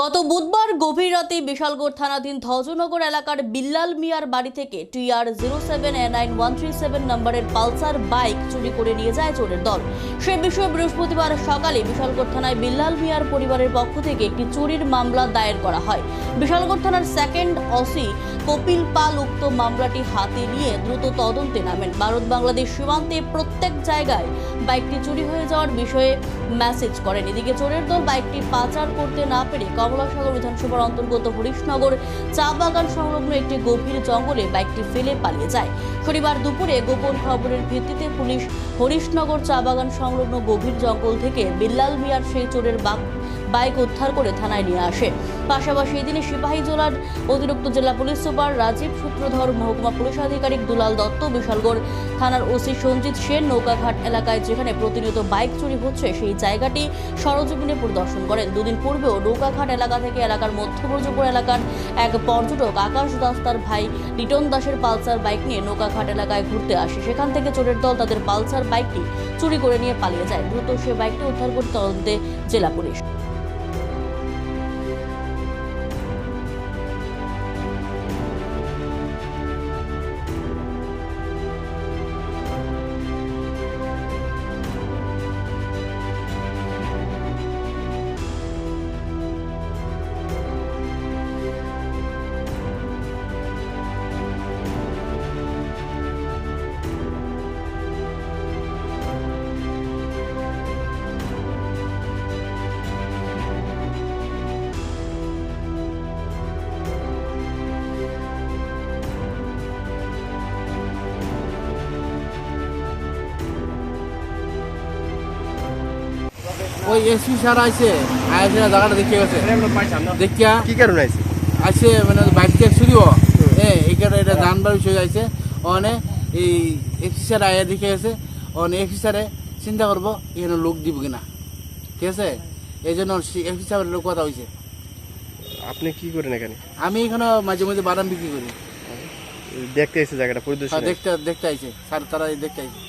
গত বুধবার গভীর রাতে বিশালগড় থানাধীন ধজনগর এলাকার বিল্লাল মিয়ার বাড়ি থেকে TR zero seven A nine one three seven নম্বরের পালসার বাইক চুরি করে নিয়ে যায় চোরের দল। সে বিষয়ে বৃহস্পতিবার সকালে বিশালগড় থানায় বিল্লাল মিয়ার পরিবারের পক্ষ থেকে একটি চুরির মামলা দায়ের করা হয়। বিশালগড় থানার সেকেন্ড অসি কপিল পাল উক্ত মামলাটি হাতে নিয়ে দ্রুত তদন্তে নামেন। ভারত বাংলাদেশ সীমান্তে প্রত্যেক জায়গায় বাইকটি চুরি হয়ে যাওয়ার বিষয়ে মেসেজ করেন। এদিকে চোরের দল বাইকটি পাচার করতে না পেরে কমলাসাগর বিধানসভার অন্তর্গত হরিশনগর চা বাগান সংলগ্ন একটি গভীর জঙ্গলে বাইকটি ফেলে পালিয়ে যায়। শনিবার দুপুরে গোপন খবরের ভিত্তিতে পুলিশ হরিশনগর চা বাগান সংলগ্ন গভীর জঙ্গল থেকে বিল্লাল মিয়ার সেই চোরের বাক বাইক উদ্ধার করে থানায় নিয়ে আসে। পাশাপাশি এদিনে সিপাহী জেলার অতিরিক্ত জেলা পুলিশ সুপার রাজীব সূত্রধর, মহকুমা পুলিশ আধিকারিক দুলাল দত্ত, বিশালগড় থানার ওসি সঞ্জিত সেন নৌকাঘাট এলাকায় যেখানে প্রতিনিয়ত বাইক চুরি হচ্ছে, সেই জায়গাটি সরজমিনে পরিদর্শন করেন। দুদিন পূর্বেও নৌকাঘাট এলাকা থেকে এলাকার মধ্যব্রজপুর এলাকার এক পর্যটক আকাশ দাস তার ভাই লিটন দাসের পালসার বাইক নিয়ে নৌকাঘাট এলাকায় ঘুরতে আসে। সেখান থেকে চোরের দল তাদের পালসার বাইকটি চুরি করে নিয়ে পালিয়ে যায়। দ্রুত সে বাইকটি উদ্ধার করে তদন্তে জেলা পুলিশ। ওই এসপি স্যার আইছে। আইসে জায়গাটা দেখিয়ে গেছে। দেখিয়া কি কারণে আছে আইসে মানে বাইক দিয়ে শুধিব হ্যাঁ এইখানে এটা জানবার বিষয় আইছে। ওখানে এই এসপি স্যার আয়া দেখে গেছে। ওখানে এসপি স্যারে চিন্তা করব এখানে লোক দিব কিনা। ঠিক আছে? এই জন্য এসপি স্যারের লোক কথা হয়েছে আপনি কি করেন এখানে? আমি এখানে মাঝে মাঝে বাদাম বিক্রি করি। দেখতে এসে জায়গাটা পরিদর্শন দেখতে দেখতে আইছে। স্যার তারা দেখতে আইছে।